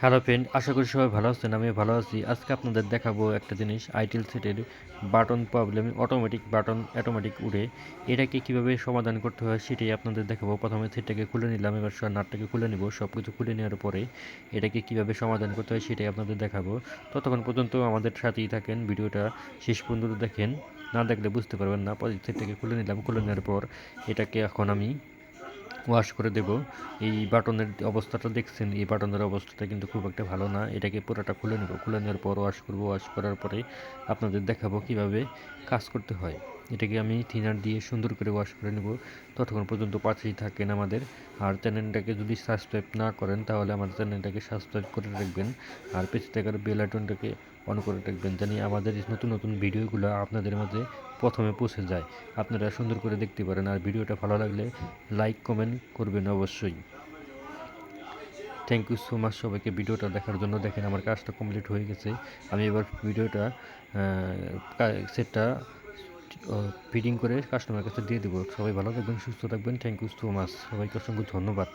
Hello friend, আশা করি সবাই ভালো আছেন আমি ভালো আছি। আজকে আপনাদের দেখাবো একটা জিনিস আইটেল সেটের button problem automatic button automatic উড়ে। এটাকে কীভাবে সমাধান করতে হয় সেটাই আপনাদের দেখাবো। প্রথমে সেটটাকে খুলে নিলাম, এবার সব নাটটাকে খুলে নিব সব কিছু খুলে নেওয়ার পরে এটাকে কীভাবে সমাধান করতে হয় সেটাই আপনাদের দেখাবো। ততক্ষণ পর্যন্ত আমাদের সাথেই থাকেন, ভিডিওটা শেষ পর্যন্ত দেখেন। না দেখলে বুঝতে পারবেন না সেটটাকে খুলে নিলাম, খুলে নেওয়ার পর এটাকে এখন আমি ওয়াশ করে দেব। এই বাটনের অবস্থাটা দেখছেন, এই বাটনের অবস্থাটা কিন্তু খুব একটা ভালো না। এটাকে পুরোটা খুলে নেব। খুলে নেওয়ার পর ওয়াশ করব। ওয়াশ করার পরে আপনাদের দেখাবো কীভাবে কাজ করতে হয়। এটাকে আমি থিনার দিয়ে সুন্দর করে ওয়াশ করে নেব। ততক্ষণ পর্যন্ত পাশেই থাকেন আমাদের। আর চ্যানেলটাকে যদি সাবস্ক্রাইব না করেন, তাহলে আমাদের চ্যানেলটাকে সাবস্ক্রাইব করে রাখবেন। আর পেছনে থাকার বেল আইকনটাকে অন করে রাখবেন, জানি আমাদের নতুন নতুন ভিডিওগুলো আপনাদের মাঝে প্রথমে পৌঁছে যায়। আপনারা সুন্দর করে দেখতে পারেন। আর ভিডিওটা ভালো লাগলে লাইক কমেন্ট করবেন অবশ্যই। থ্যাংক ইউ সো মাচ সবাইকে। ভিডিওটা দেখার জন্য দেখেন আমার কাজটা কমপ্লিট হয়ে গেছে। আমি এবার ভিডিওটা সেটটা ফিটিং করে কাস্টমার কাছে দিয়ে দেবো। সবাই ভালো থাকবেন, সুস্থ থাকবেন। থ্যাংক ইউ সো মাচ সবাইকে অসংখ্য ধন্যবাদ।